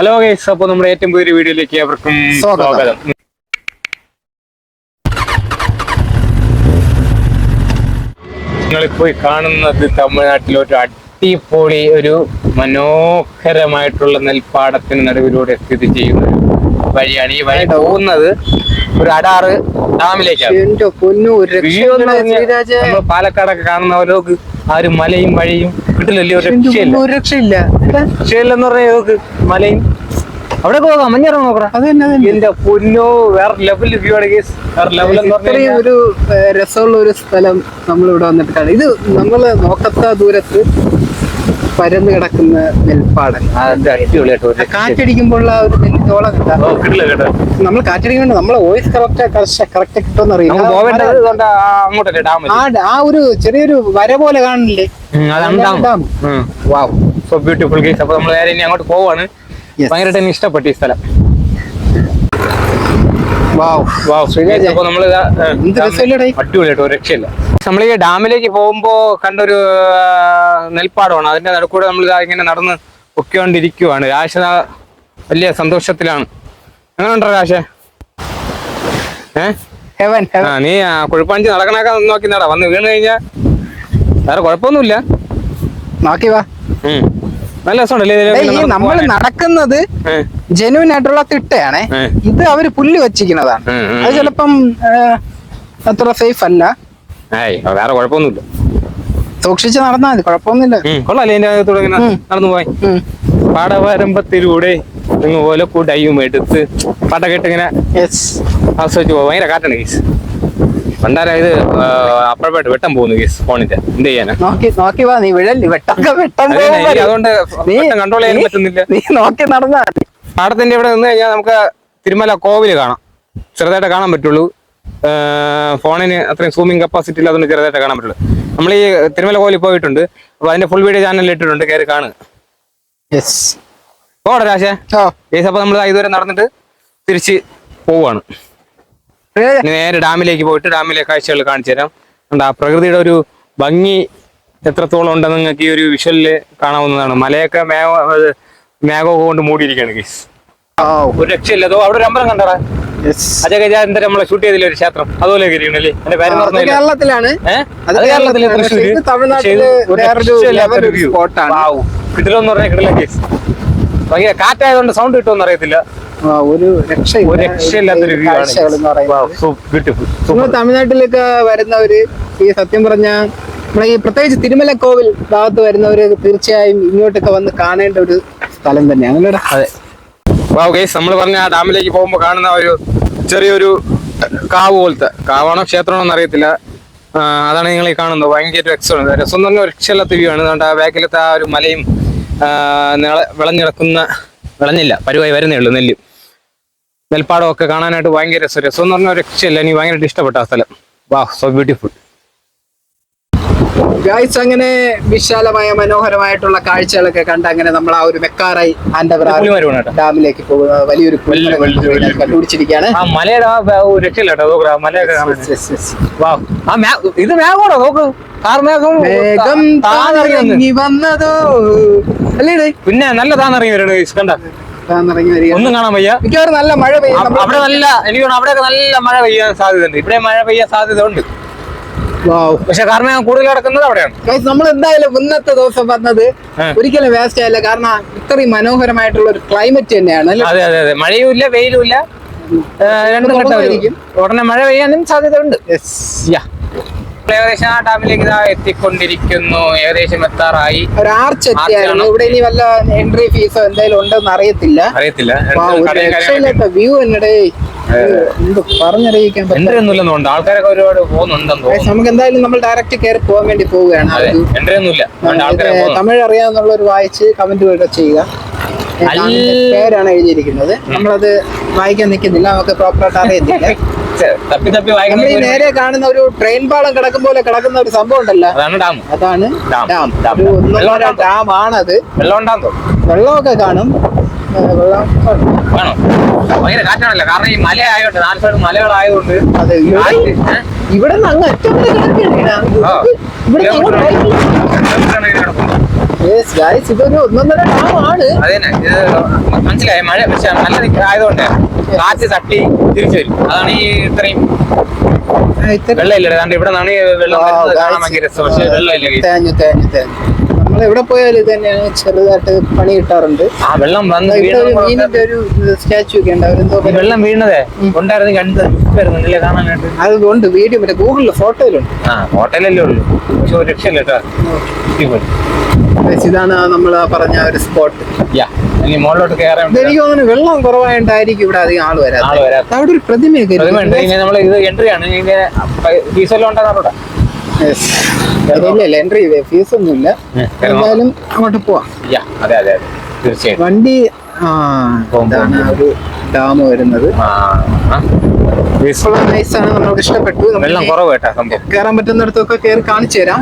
Hello guys അപ്പോൾ നമ്മുടെ ഏറ്റവും പുതിയ വീഡിയോയിലേക്ക് അവർക്കും സ്വാഗതം. നിങ്ങൾ നിങ്ങളിപ്പോ കാണുന്നത് തമിഴ്നാട്ടിലെ ഒരു അടിപൊളി ഒരു മനോഹരമായിട്ടുള്ള നെൽപ്പാടത്തിന് നടുവിലൂടെ സ്ഥിതി ചെയ്യുന്ന വഴിയാണ് ഈ വഴി പോകുന്നത് ഒരു അടാറ് ഡാമിലേക്കാണ്. പാലക്കാടൊക്കെ കാണുന്നവർക്ക് ആ ഒരു മലയും വഴിയും കിട്ടില്ലല്ലോ രക്ഷയില്ല. രക്ഷയില്ല. രക്ഷയില്ലെന്ന് പറഞ്ഞാൽ മലയും അവിടെ പോകാം മഞ്ഞിറങ്ങ് നോക്കടാ. അത് തന്നെ എന്റെ പുല്ലോ വേറെ ലെവൽ വ്യൂ ആണ് വേറെ ലെവൽ എന്ന് ഇത്രയും ഒരു ഏഹ്, രസമുള്ള ഒരു സ്ഥലം നമ്മൾ ഇവിടെ വന്നിട്ട് കാണാം ഇത് നമ്മൾ നോക്കത്ത ദൂരത്ത് പരന്ന് കിടക്കുന്ന നെൽപ്പാടൻ അടിപൊളിയായിട്ട് ഒരു രക്ഷയില്ല. കാറ്റടിക്കുമ്പോഴുള്ള ആ ഒരു നെല്ലിത്തോളം ഓ, കിട്ടില്ല കേട്ടോ. നമ്മൾ കാറ്റടിക്കുമ്പോൾ നമ്മളെ വോയിസ് കറക്റ്റ് കറക്റ്റ് കിട്ടുമെന്ന് നമുക്ക് പോവേണ്ടത് അറിയാം ഇതുകൊണ്ട് ആ അങ്ങോട്ടല്ലേ ഡാം ആ ആ ഒരു ചെറിയൊരു വര പോലെ കാണില്ലേ അതാണ് dam. Dam. Wow so beautiful case അപ്പൊ നമ്മൾ നേരെ ഇനി അങ്ങോട്ട് പോവാണ്. ഭയങ്കരമായിട്ട് എനിക്ക് ഇഷ്ടപ്പെട്ടു ഈ സ്ഥലം? അടിപൊളിയായിട്ട് ഒരു രക്ഷയില്ല. നമ്മൾ ഈ ഡാമിലേക്ക് പോകുമ്പോ കണ്ടൊരു നെൽപ്പാടമാണ്. അതിന്റെ നടുക്കൂടെ നമ്മൾ ഇങ്ങനെ നടന്ന് പൊക്കിക്കൊണ്ടിരിക്കുവാണ്. രാശ വലിയ സന്തോഷത്തിലാണ്. എങ്ങനെ ഉണ്ടോ രാശ ഏ ഹെവൻ ആ ഹെവൻ നീ കുഴിപ്പാഞ്ചി നടക്കണൊക്കെ നോക്കി നടാ വന്ന് വീണ് കഴിഞ്ഞാ വേറെ കുഴപ്പമൊന്നുമില്ല. നോക്കി വാ. നല്ല രസമുണ്ടല്ലേ നമ്മൾ നടക്കുന്നത് ജെനുവിൻ ആയിട്ടുള്ള തിട്ടയാണേ. ഇത് അവർ പുല്ല് വെച്ചിരിക്കുന്നതാണ്. അത് ചിലപ്പം അത്ര സേഫ് അല്ല. വേറെ കുഴപ്പമൊന്നുമില്ല. സൂക്ഷിച്ച് നടന്നാൽ മതി കുഴപ്പമൊന്നുമില്ല. കൊള്ളാലേ കൊള്ളാല്ലേ അകത്തൂടെ ഉം. നടന്നു പോയി. പാടവരമ്പത്തിലൂടെ ഇതുപോലെ കുടയും എടുത്ത് പാട്ടൊക്കെ ഇങ്ങനെ Yes. ആസ്വദിച്ച് പോകും ഭയങ്കര കാറ്റാണ് കേസ് പണ്ടാര ഇത് അപ്പഴപ്പായിട്ട് വെട്ടം പോകുന്നു കേസ് ഫോണിന്റെ. എന്ത് ചെയ്യാനാ നോക്കി നോക്കി വാ നീ വിഴല്ലേ വെട്ടൊക്കെ വെട്ടം. അതുകൊണ്ട് control ചെയ്യാൻ പറ്റുന്നില്ല. നീ നോക്കി നടന്നാ. പാടത്തിന്റെ ഇവിടെ നിന്ന് കഴിഞ്ഞാൽ നമുക്ക് തിരുമല കോവിൽ കാണാം. ചെറുതായിട്ട് കാണാൻ പറ്റുള്ളൂ. ഫോണിന് അത്രയും സൂമിങ് കപ്പാസിറ്റി ഇല്ല അതുകൊണ്ട് ചെറുതായിട്ട് കാണാൻ പറ്റുള്ളൂ. നമ്മൾ ഈ തിരുമല കോവിലിൽ പോയിട്ടുണ്ട്. അപ്പൊ അതിന്റെ ഫുൾ വീഡിയോ ചാനലിൽ ഇട്ടിട്ടുണ്ട് കയറി കാണുക. പോടെ രാശേ അപ്പൊ നമ്മൾ ഇതുവരെ നടന്നിട്ട് തിരിച്ച് പോവാണ്. നേരെ ഡാമിലേക്ക് പോയിട്ട് ഡാമിലെ കാഴ്ചകൾ കാണിച്ചു തരാം. പ്രകൃതിയുടെ ഒരു ഭംഗി എത്രത്തോളം ഉണ്ടെന്ന് നിങ്ങൾക്ക് ഈ ഒരു വിഷ്വലിൽ കാണാവുന്നതാണ്. മലയൊക്കെ മേഘ മേഘമൊക്കെ കൊണ്ട് മൂടിയിരിക്കുകയാണ് ഓ, ഒരു രക്ഷയില്ല. അതോ അവിടെ ഒരു അമ്പലം കണ്ടടാ? എന്താ നമ്മളെ ഷൂട്ട് ചെയ്തില്ല ഒരു ക്ഷേത്രം? അതുപോലെ എന്റെ പേര് കേരളത്തിലാണ്. അത് കേരളത്തിലെ. കിടിലം എന്ന് പറഞ്ഞാൽ കിടിലം കേസ് ഭയങ്കര കാറ്റായതുകൊണ്ട് സൗണ്ട് കിട്ടുമെന്ന് അറിയത്തില്ല. ഒരു രക്ഷയില്ല. ഒരു രക്ഷയില്ലാത്തൊരു തമിഴ്നാട്ടിലൊക്കെ വരുന്നവര് ഈ സത്യം പറഞ്ഞ നമ്മളെ ഈ പ്രത്യേകിച്ച് തിരുമല കോവിൽ ഭാഗത്ത് വരുന്നവര് തീർച്ചയായും ഇങ്ങോട്ടൊക്കെ വന്ന് കാണേണ്ട ഒരു സ്ഥലം തന്നെയാണ് അതെ. ഗൈസ് നമ്മൾ പറഞ്ഞ ആ ഡാമിലേക്ക് പോകുമ്പോൾ കാണുന്ന ഒരു ചെറിയൊരു കാവ് പോലത്തെ. കാവാണോ ക്ഷേത്രമാണോ എന്നറിയത്തില്ല. അതാണ് നിങ്ങൾ ഈ കാണുന്നത്. ഭയങ്കര രസമാണ്. രസം എന്ന് പറഞ്ഞാൽ രക്ഷയില്ലാത്ത വ്യൂ ആണ്. അതുകൊണ്ട് ആ ബാക്കിലത്തെ ആ ഒരു മലയും വിളഞ്ഞിടക്കുന്ന വിളഞ്ഞില്ല പരുവായി വരുന്നേ ഉള്ളൂ നെല്ല്. നെൽപ്പാടമൊക്കെ കാണാനായിട്ട് ഭയങ്കര രസം എന്ന് പറഞ്ഞാൽ ഒരു രക്ഷയില്ല. എനിക്ക് ഭയങ്കരമായിട്ട് ഇഷ്ടപ്പെട്ട ആ സ്ഥലം. വാ സോ ബ്യൂട്ടിഫുൾ ഗായ്സ് അങ്ങനെ വിശാലമായ മനോഹരമായിട്ടുള്ള കാഴ്ചകളൊക്കെ കണ്ട് അങ്ങനെ നമ്മൾ ആ ഒരു മെക്കാറായി ഡാമിലേക്ക് പോകുന്ന വലിയൊരു വലിയ- വലിയ- വലിയ- വലിയ- കണ്ടുപിടിച്ചിരിക്കുകയാണ്. നോക്ക് ഇത് മേഘമാണോ? മേഘം താന്നിറങ്ങി വന്നതോ? അല്ലേ പിന്നെ നല്ല താന്നിറങ്ങി വരണു. കണ്ട? ഒന്നും കാണാൻ വയ്യ. മിക്കവാറും നല്ല മഴ പെയ്യും. അവിടെ നല്ല എനിക്ക് അവിടെ നല്ല മഴ പെയ്യാൻ സാധ്യതയുണ്ട്. ഇവിടെ മഴ പെയ്യാൻ സാധ്യത ഉണ്ട് പക്ഷെ ഞാൻ കൂടുതൽ കിടക്കുന്നത് അവിടെയാണ്. നമ്മൾ എന്തായാലും ഇന്നത്തെ ദിവസം വന്നത് ഒരിക്കലും വേസ്റ്റ് ആയില്ല. കാരണം ഇത്രയും മനോഹരമായിട്ടുള്ള ഒരു ക്ലൈമറ്റ് തന്നെയാണ് അതെ അതെ അതെ. മഴയും ഇല്ല വെയിലും ഇല്ല. രണ്ടും. ഉടനെ മഴ പെയ്യാനും സാധ്യതയുണ്ട്. Yes. ഏകദേശം ആ ഡാമിലേക്ക് ഇതാ എത്തിക്കൊണ്ടിരിക്കുന്നു. ഏകദേശം എത്താറായി. ഒരു ആർച്ച് എത്തിയായിരുന്നു. ഇവിടെ ഇനി വല്ല എൻട്രി ഫീസോ എന്തെങ്കിലും ഉണ്ടെന്ന് അറിയത്തില്ല. അറിയത്തില്ല. വ്യൂ എന്നടേ. പറഞ്ഞറിയിക്കാൻ ആൾക്കാരൊക്കെ ഒരുപാട് പോകുന്നുണ്ടെന്ന് നമുക്ക് എന്തായാലും നമ്മൾ ഡയറക്റ്റ് കയറി പോകാൻ വേണ്ടി പോവുകയാണ്. തമിഴ് വായിച്ച് കമന്റ് ചെയ്യുക. പേരാണ് എഴുതിയിരിക്കുന്നത്. നമ്മളത് വായിക്കാൻ നിൽക്കുന്നില്ല. നമുക്ക് പ്രോപ്പറായിട്ട് അറിയത്തില്ല. തപ്പി തപ്പി വായിക്കുന്നത് നേരെ കാണുന്ന ഒരു ട്രെയിൻ പാളം കിടക്കും പോലെ കിടക്കുന്ന ഒരു സംഭവം ഉണ്ടല്ലോ. അതാണ് ഡാം. അതാണ് dam, dam. Dam, dam. Dam ആണത് വെള്ളം ഉണ്ടാന്ന് വെള്ളമൊക്കെ കാണും. വെള്ളം വേണോ. ഭയങ്കര കാറ്റാണല്ലോ. കാരണം ഈ മല ആയതുകൊണ്ട് നാല് സൈഡ് മലകളായതുകൊണ്ട് അതെ ഇവിടെ നിന്ന് അങ്ങ് അറ്റം വരെ കിടക്കുകയാണ്. ആ. ഇവിടെ നിന്ന് അങ്ങോട്ട് പോയി. കിലോമീറ്ററാണ് ഇതിന് കിടക്കുന്നത്. Yes, guys, ഇതൊരു ഒന്നൊന്നര ഡാമാണ്. ആണ് മനസ്സിലായി? മഴ പക്ഷെ നല്ല ആയതുകൊണ്ട്. കാറ്റ് തട്ടി തിരിച്ചു വരും. അതാണ് ഈ ഇത്രയും വെള്ളം ഇല്ല ഏതാണ്ട് ഇവിടെ നിന്നാണ് വെള്ളം വരുന്നത്. കാണാൻ ഭയങ്കര രസം. പക്ഷെ വെള്ളം ഇല്ല guys. തേഞ്ഞു തേഞ്ഞു തേഞ്ഞു. നമ്മൾ എവിടെ പോയാലും ഇത് തന്നെയാണ് ചെറുതായിട്ട് പണി കിട്ടാറുണ്ട്. ആ വെള്ളം വന്ന് മീനിന്റെ ഒരു സ്റ്റാച്ചു ഒക്കെ ഉണ്ടാവും വെള്ളം വീണതേ? ഉണ്ടായിരുന്നു കണ്ട്. വരുന്നുണ്ടല്ലേ കാണാനായിട്ട്? അതുകൊണ്ട് വീഡിയോ മറ്റേ ഗൂഗിളിൽ ഫോട്ടോയിലുണ്ട്. ആ ഫോട്ടോയിലല്ലേ ഉള്ളൂ. പക്ഷെ ഒരു രക്ഷയില്ല കേട്ടോ. ഇതാണ് നമ്മൾ പറഞ്ഞ ഒരു സ്പോട്ട് യാ ഇനി മുകളിലോട്ട് കയറാൻ എനിക്ക് തോന്നുന്നു വെള്ളം കുറവായിട്ടായിരിക്കും ഇവിടെ അധികം ആൾ വരാം ആൾ വരാത്ത അവിടെ ഒരു പ്രതിമയൊക്കെ അതുകൊണ്ട് ഇനി നമ്മൾ ഇത് എൻട്രി ആണ്. ഇതിന്റെ ഫീസ് എല്ലാം ഉണ്ടാകും അവിടെ ഇല്ല എൻട്രി ഫീസ് ഒന്നുമില്ല എന്തായാലും അങ്ങോട്ട് പോവാം. അതെ അതെ അതെ. തീർച്ചയായിട്ടും. വണ്ടി ആ ആ ഒരു ഡാം വരുന്നത്. ആ, ആ. Fees- നൈസ് നമ്മൾക്ക് ഇഷ്ടപ്പെട്ടു. വെള്ളം കുറവ് കേട്ടാ സംഭവം. കയറാൻ പറ്റുന്നിടത്തൊക്കെ കയറി കാണിച്ചു തരാം.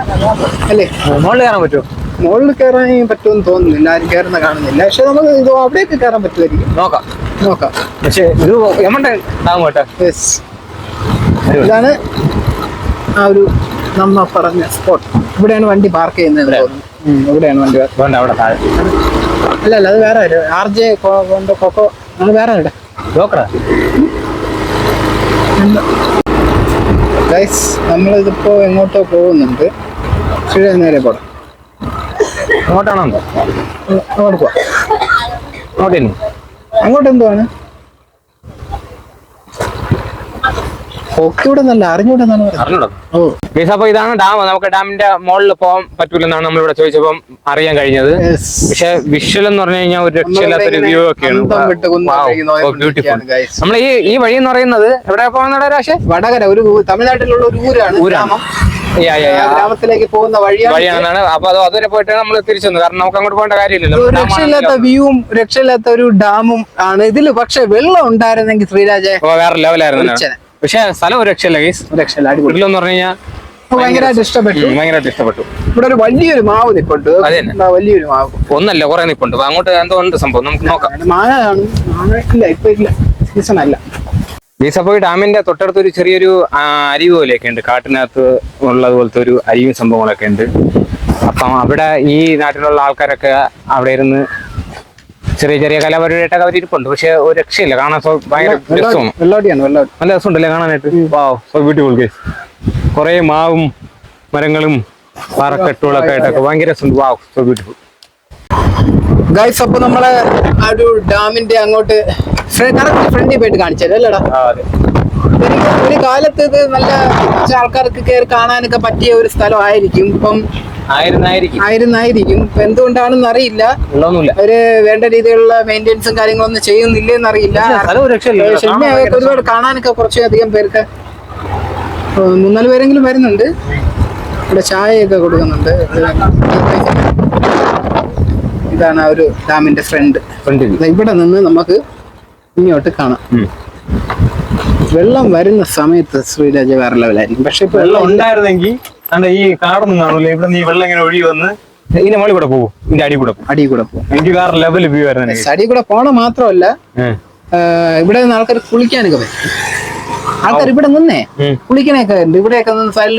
അല്ലേ? മുകളിൽ കയറാൻ പറ്റുമോ? മുകളിൽ കയറാൻ പറ്റുമെന്ന് തോന്നുന്നില്ല. ആരും കയറുന്ന കാണുന്നില്ല. പക്ഷെ നമുക്ക് ഇത് അവിടെയൊക്കെ കയറാൻ പറ്റുമായിരിക്കും നോക്കാം. നോക്കാം. പക്ഷെ ഇത് എമണ്ട ആകും കേട്ടോ യെസ് ഇതാണ് ആ ഒരു നമ്മ പറഞ്ഞ സ്പോട്ട് ഇവിടെയാണ് വണ്ടി പാർക്ക് ചെയ്യുന്നത് ഇവിടെയാണ് വണ്ടി വേണ്ട അവിടെ താഴെ. അല്ല അല്ല അത് വേറെ ആർ ജെ കൊക്കോ. അത് വേറെ ഇവിടെ ഗൈസ് നമ്മളിതിപ്പോ എങ്ങോട്ടോ പോകുന്നുണ്ട്. ശരി നേരെ പോടാം. അങ്ങോട്ടാണോ? അങ്ങോട്ട് പോവാം അങ്ങോട്ട് എന്തുവാണ് ഓക്കെ നല്ല പറയുന്നത്. അറിഞ്ഞൂടാ? ഓ. ഗൈസ് അപ്പൊ ഇതാണ് ഡാം. നമുക്ക് ഡാമിന്റെ മുകളിൽ പോകാൻ പറ്റൂലെന്നാണ് നമ്മളിവിടെ ചോദിച്ചപ്പം അറിയാൻ കഴിഞ്ഞത്. പക്ഷെ വിഷ്വൽ എന്ന് പറഞ്ഞു കഴിഞ്ഞാൽ ഒരു രക്ഷയില്ലാത്തൊരു വ്യൂ ഒക്കെയാണ്. ബ്യൂട്ടിഫുൾ നമ്മൾ ഈ ഈ വഴി എന്ന് പറയുന്നത് എവിടെ പോകുന്ന പക്ഷേ വടകര ഒരു തമിഴ്നാട്ടിലുള്ള ഒരു ഊരാണ് ഊരാണ്. ഗ്രാമത്തിലേക്ക് പോകുന്ന വഴിയാണ് വഴിയാണെന്നാണ്. അപ്പൊ അത് അതുവരെ പോയിട്ട് നമ്മൾ തിരിച്ചു വന്നു. കാരണം നമുക്ക് അങ്ങോട്ട് പോകേണ്ട കാര്യമില്ലല്ലോ. രക്ഷയില്ലാത്ത വ്യൂവും രക്ഷയില്ലാത്ത ഒരു ഡാമും ആണ് ഇതിൽ പക്ഷെ വെള്ളം ഉണ്ടായിരുന്നെങ്കിൽ ശ്രീരാജെ വേറെ ലെവലായിരുന്നു. പക്ഷെ സ്ഥലം ഒരു രക്ഷയില്ല ഗൈസ് രക്ഷയില്ല അടിപൊളി. വീട്ടിലെന്ന് പറഞ്ഞു കഴിഞ്ഞാൽ ഭയങ്കരമായിട്ട് ഇഷ്ടപ്പെട്ടു. ഭയങ്കരമായിട്ട് ഇഷ്ടപ്പെട്ടു. ഇവിടെ ഒരു വലിയൊരു മാവ് നിപ്പുണ്ട്. വലിയൊരു മാവ്. ഒന്നല്ല കുറെ നിപ്പുണ്ട്. അങ്ങോട്ട് എന്തോ ഉണ്ട് സംഭവം. നമുക്ക് നോക്കാം. മാങ്ങ ഇല്ല ഇപ്പൊ ഇല്ല. സീസൺ അല്ല. ഈ ഡാമിന്റെ തൊട്ടടുത്ത് ഒരു ചെറിയൊരു അരിവ് പോലെയൊക്കെ ഉണ്ട്. കാട്ടിനകത്ത് ഉള്ളത് പോലത്തെ ഒരു അരിവും സംഭവങ്ങളൊക്കെ ഉണ്ട്. അപ്പം അവിടെ ഈ നാട്ടിലുള്ള ആൾക്കാരൊക്കെ അവിടെ ഇരുന്ന് ചെറിയ ചെറിയ കലാപരിപാടിയായിട്ടൊക്കെ അവർ ഇരിപ്പുണ്ട്. പക്ഷെ ഒരു രക്ഷയില്ല. കാണാൻ ഭയങ്കര രസമാണ്. നല്ല രസമുണ്ടല്ലേ കാണാനായിട്ട്? കുറെ സോ ബ്യൂട്ടിഫുൾ കുറേ മാവും മരങ്ങളും പാറക്കെട്ടുകളൊക്കെ ആയിട്ടൊക്കെ ഭയങ്കര രസമുണ്ട്. വാവ് സോ ബ്യൂട്ടിഫുൾ ഗൈസ് അപ്പൊ നമ്മളെ ആ ഒരു ഡാമിന്റെ അങ്ങോട്ട് കറക്റ്റ് ഫ്രണ്ടിൽ പോയിട്ട് കാണിച്ചത് അല്ലേടാ. ഒരു- കാലത്ത് ഇത് നല്ല കുറച്ച് ആൾക്കാർക്ക് കയറി കാണാനൊക്കെ പറ്റിയ ഒരു സ്ഥലമായിരിക്കും. ഇപ്പം ആയിരുന്നായിരിക്കും. ഇപ്പൊ എന്തുകൊണ്ടാണെന്ന് അറിയില്ല. അവർ വേണ്ട രീതിയിലുള്ള മെയിന്റെനൻസും കാര്യങ്ങളൊന്നും ചെയ്യുന്നില്ലെന്ന് അറിയില്ല. ഒരുപാട് കാണാനൊക്കെ കുറച്ചധികം പേർക്ക് മൂന്നാൽ പേരെങ്കിലും വരുന്നുണ്ട്. ഇവിടെ ചായയൊക്കെ കൊടുക്കുന്നുണ്ട്. ഇതാണ് ആ ഒരു ഡാമിന്റെ ഫ്രണ്ട് ഇവിടെ നിന്ന് നമുക്ക് ഇങ്ങോട്ട് കാണാം. വെള്ളം വരുന്ന സമയത്ത് ശ്രീരാജ വേറെ ലെവലായിരിക്കും. പക്ഷെ ഇപ്പൊ വെള്ളം ഉണ്ടായിരുന്നെങ്കിൽ ഈ കാടൊന്നും കാണൂല. ഇവിടെ നീ വെള്ളം ഇങ്ങനെ ഒഴുകി വന്ന് ഇതിന്റെ മുകളിൽ കൂടെ പോകും ഇതിന്റെ അടി കൂടെ പോകും അടി കൂടെ പോകും എനിക്ക് വേറെ ലെവൽ വ്യൂ ആയിരുന്നു. അടി കൂടെ പോണ മാത്രമല്ല ഇവിടെ നിന്ന് ആൾക്കാർ കുളിക്കാനൊക്കെ ആൾക്കാർ ഇവിടെ നിന്നേ. കുളിക്കാനൊക്കെ ഉണ്ട് ഇവിടെയൊക്കെ നിന്ന് സൈഡിൽ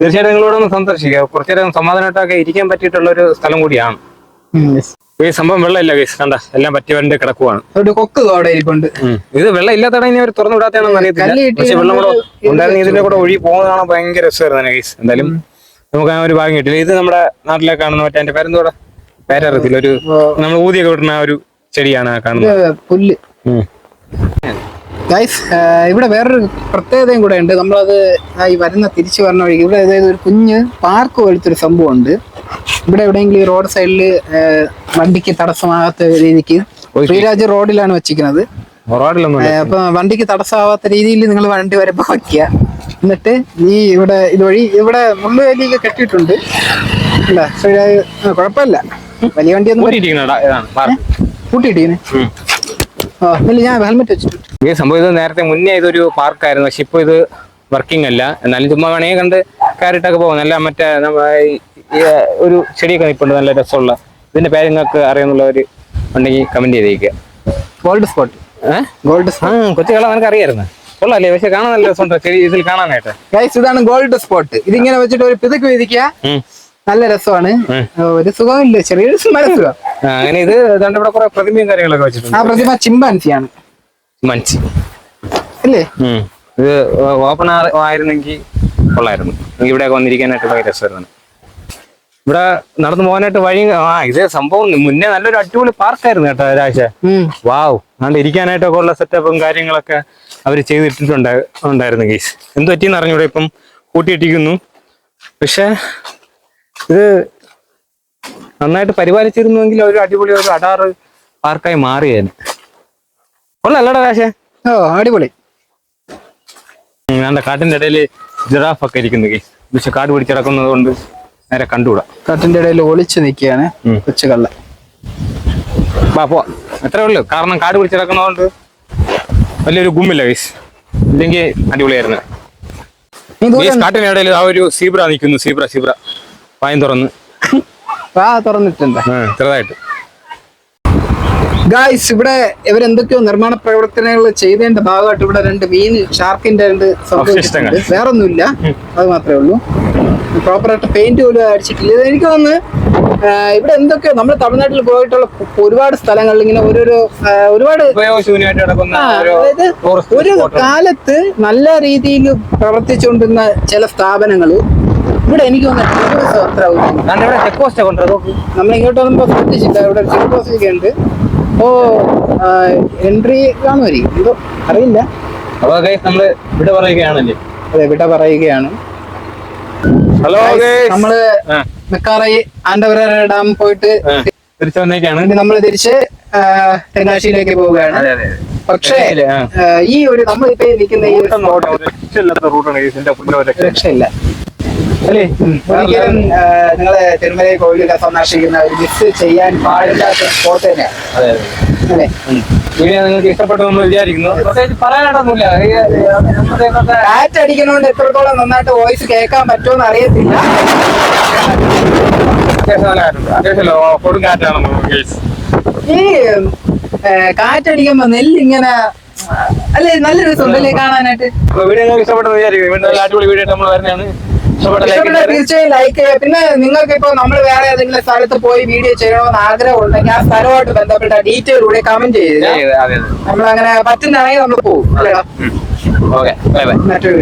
തീർച്ചയായിട്ടും നിങ്ങളോട് ഒന്ന് സന്ദർശിക്കുക കുറച്ചേരം സമാധാനമായിട്ടൊക്കെ ഇരിക്കാൻ പറ്റിയിട്ടുള്ള ഒരു സ്ഥലം കൂടിയാണ്. ഈ സംഭവം വെള്ളമില്ല കേസ് കണ്ട എല്ലാം പറ്റി വരണ്ട് കിടക്കുവാണ്. കൊക്ക് അവിടെ ഇരിപ്പുണ്ട്. ഇത് വെള്ളം ഇല്ലാത്തട ഇനി അവർ തുറന്നു വിടാത്തതാണെന്ന് അറിയത്തില്ല. പക്ഷെ വെള്ളം കൂടെ ഉണ്ടായിരുന്നു ഇതിന്റെ കൂടെ ഒഴുകി പോകുന്നതാണ് ഭയങ്കര രസമായിരുന്നു കേസ് എന്തായാലും നമുക്ക് ആ ഒരു ഭാഗം കിട്ടില്ല. ഇത് നമ്മുടെ നാട്ടിലെ കാണുന്ന മറ്റേ എന്റെ പേരെന്തോടെ? പേരറിയത്തില്ല. ഒരു നമ്മൾ ഊതിയൊക്കെ വിടുന്ന ആ ഒരു ചെടിയാണ് ആ കാണുന്നത്. പുല്ല്. ഗൈസ് ഇവിടെ വേറൊരു പ്രത്യേകതയും കൂടെ ഉണ്ട്. നമ്മളത് ഈ വരുന്ന തിരിച്ചു വരുന്ന വഴിക്ക്. ഇവിടെ അതായത് ഒരു കുഞ്ഞ് പാർക്ക് പോലത്തെ ഒരു സംഭവം ഉണ്ട് ഇവിടെ എവിടെയെങ്കിലും ഈ റോഡ് സൈഡിൽ വണ്ടിക്ക് തടസ്സമാകാത്ത രീതിക്ക് ശ്രീരാജ് റോഡിലാണ് വെച്ചിരിക്കുന്നത്. അപ്പൊ വണ്ടിക്ക് തടസ്സമാവാത്ത രീതിയിൽ നിങ്ങൾ വണ്ടി വരുമ്പോ വയ്ക്കുക. എന്നിട്ട് ഈ ഇവിടെ ഇതുവഴി ഇവിടെ മുള്ളുവേലിയൊക്കെ കെട്ടിയിട്ടുണ്ട്. അല്ല ശ്രീരാജ് കുഴപ്പമില്ല. വലിയ വണ്ടിയൊന്നും കൂട്ടിയിട്ടിരിക്കുന്നു ഇല്ല ഞാൻ ഹെൽമെറ്റ് വെച്ചിട്ടുണ്ട്. ഈ സംഭവം ഇത് നേരത്തെ മുന്നേ ഇതൊരു പാർക്കായിരുന്നു. പക്ഷെ ഇപ്പൊ ഇത് വർക്കിംഗ് അല്ല. എന്നാലും ചുമ്മാ വേണമെങ്കിൽ കണ്ട് കയറിയിട്ടൊക്കെ പോകും നല്ല മറ്റേ ഒരു ചെടിയൊക്കെ നിൽപ്പുണ്ട് നല്ല രസമുള്ള. ഇതിന്റെ പേര് നിങ്ങൾക്ക് അറിയാന്നുള്ളവർ ഉണ്ടെങ്കിൽ കമന്റ് ചെയ്തേക്കുക ഗോൾഡ് സ്പോട്ട് ഗോൾഡ് ആ കൊച്ചുകളെ നിനക്ക് അറിയായിരുന്നു. കൊള്ളാല്ലേ? പക്ഷെ കാണാൻ നല്ല രസം ചെടി ഇതിൽ കാണാനായിട്ട്. ഗൈസ് ഇതാണ് ഗോൾഡ് സ്പോട്ട് ഇതിങ്ങനെ വെച്ചിട്ട് ഒരു പിതക്ക് വിധിക്കുക നല്ല രസമാണ്. ഒരു സുഖമില്ല. ചെറിയൊരു മനസ്സുഖം അങ്ങനെ ഇത് ദാണ്ട് ഇവിടെ കുറെ പ്രതിമയും കാര്യങ്ങളൊക്കെ വെച്ചിട്ടുണ്ട്. ആ പ്രതിമ ചിമ്പാൻസിയാണ്. മൻസി അല്ലേ ഇത് ഓപ്പൺ ആയിരുന്നെങ്കിൽ കൊള്ളായിരുന്നു. ഇവിടെ വന്നിരിക്കാനായിട്ട് ഭയങ്കര രസമായിരുന്നു. ഇവിടെ നടന്നു പോകാനായിട്ട് വഴി ആ ഇതേ സംഭവം മുന്നേ നല്ലൊരു അടിപൊളി പാർക്കായിരുന്നു കേട്ടോ ഒരാഴ്ച. വാവ് അതുകൊണ്ട് ഇരിക്കാനായിട്ടൊക്കെ ഉള്ള സെറ്റപ്പും കാര്യങ്ങളൊക്കെ അവർ ചെയ്തിട്ടിട്ടുണ്ട് ഉണ്ടായിരുന്നു കേസ് എന്ത് പറ്റിയെന്ന് അറിഞ്ഞൂടെ ഇപ്പം? കൂട്ടിയിട്ടിരിക്കുന്നു പക്ഷെ ഇത് നന്നായിട്ട് പരിപാലിച്ചിരുന്നുവെങ്കിൽ ഒരു അടിപൊളി ഒരു അടാറ് പാർക്കായി മാറിയേനെ. കൊള്ളല്ലടാ കാശേ. ഓ അടിപൊളി. ഞാൻ കാട്ടിന്റെ ഇടയിൽ ജിറാഫ് ഒക്കെ ഇരിക്കുന്നു കേസ് പക്ഷെ കാട് പിടിച്ചിടക്കുന്നത് കൊണ്ട് നേരെ കണ്ടുകൂടാ കാട്ടിന്റെ ഇടയിൽ ഒളിച്ചു നിൽക്കുകയാണ്. കൊച്ചുകള്ള എത്ര ഉള്ളു അത്രേ ഉള്ളൂ? കാരണം കാട് പിടിച്ചിടക്കുന്നതുകൊണ്ട് വലിയൊരു ഗുമ്മില്ല കേസ് ഇല്ലെങ്കിൽ അടിപൊളിയായിരുന്നു. കാട്ടിന്റെ ഇടയിൽ ആ ഒരു സീബ്ര നിൽക്കുന്നു സീബ്ര സീബ്ര. പായം തുറന്ന്. തുറന്നിട്ടുണ്ട്. ചെറുതായിട്ട്. ഗായ്സ് ഇവിടെ ഇവരെന്തൊക്കെയോ നിർമ്മാണ പ്രവർത്തനങ്ങൾ ചെയ്തേണ്ട ഭാഗമായിട്ട് ഇവിടെ രണ്ട് മീൻ ഷാർക്കിന്റെ രണ്ട്. സംഭവിച്ചിട്ടുണ്ട് വേറൊന്നുമില്ല. അത് മാത്രമേ ഉള്ളൂ. പ്രോപ്പറായിട്ട് പെയിന്റ് പോലും അടിച്ചിട്ടില്ല. എനിക്ക് തോന്നുന്നു ഇവിടെ എന്തൊക്കെ നമ്മൾ തമിഴ്നാട്ടിൽ പോയിട്ടുള്ള ഒരുപാട് സ്ഥലങ്ങളിൽ ഇങ്ങനെ ഓരോരോ ഒരുപാട് അതായത് ഒരു. കാലത്ത് നല്ല രീതിയിൽ പ്രവർത്തിച്ചുകൊണ്ടിരുന്ന ചില സ്ഥാപനങ്ങൾ ഇവിടെ എനിക്ക് തോന്നുന്നു ചെക്ക് പോസ്റ്റ്. നമ്മൾ ഇങ്ങോട്ട് വന്നപ്പോൾ ശ്രദ്ധിച്ചില്ല ഇവിടെ ചെക്ക് പോസ്റ്റ് ഒക്കെ ഉണ്ട്. ഓ എൻട്രി കാണുമായിരിക്കും. എന്തോ അറിയില്ല. അപ്പൊ നമ്മൾ ഇവിടെ പറയുകയാണല്ലേ? അതെ വിട പറയുകയാണ്. ഹലോ നമ്മൾ മെക്കാറായി ആൻഡവര ഡാം പോയിട്ട് തിരിച്ചു വന്നേക്കാണ് നമ്മൾ തിരിച്ച് ആ, പോവുകയാണ്. പക്ഷേ ഈ ഒരു നമ്മൾ ഇപ്പൊ നിൽക്കുന്ന ഈ രക്ഷയില്ലാത്ത റൂട്ടാണ് ഇതിന്റെ രക്ഷയില്ല. അല്ലേ? ഒരിക്കലും നിങ്ങൾ തിരുമല കോവിലൊക്കെ സന്ദർശിക്കുന്ന ഒരു മിസ് ചെയ്യാൻ പാടില്ലാത്ത സ്പോട്ട് തന്നെയാണ്. അല്ലേ? വീഡിയോ നിങ്ങൾക്ക് ഇഷ്ടപ്പെട്ടു എന്ന് വിചാരിക്കുന്നു പറയാനായിട്ടൊന്നുമില്ല നമ്മളുടെയൊക്കെ കാറ്റ് അടിക്കുന്നതുകൊണ്ട് എത്രത്തോളം നന്നായിട്ട് വോയിസ് കേൾക്കാൻ പറ്റുമെന്ന് അറിയത്തില്ല. അത്യാവശ്യം കാറ്റാണ് ഈ കാറ്റടിക്കുമ്പോ നെല്ലിങ്ങനെ അല്ലേ നല്ല രസമുണ്ടല്ലേ കാണാനായിട്ട്? വീഡിയോ ഇഷ്ടപ്പെട്ടെന്ന് വിചാരിക്കുന്നു. അടിപൊളി വീഡിയോ നമ്മൾ വരുന്നതാണ്. തീർച്ചയായും ലൈക്ക് ചെയ്യുക പിന്നെ നിങ്ങൾക്ക് ഇപ്പൊ നമ്മൾ വേറെ ഏതെങ്കിലും സ്ഥലത്ത് പോയി വീഡിയോ ചെയ്യണമെന്ന് ആഗ്രഹം ഉണ്ടെങ്കിൽ ആ സ്ഥലമായിട്ട് ബന്ധപ്പെട്ട ഡീറ്റെയിൽ കൂടെ കമന്റ് ചെയ്ത് നമ്മൾ അങ്ങനെ പറ്റുന്നതാണെങ്കിൽ നമ്മൾ പോകും ഓക്കെ മറ്റൊരു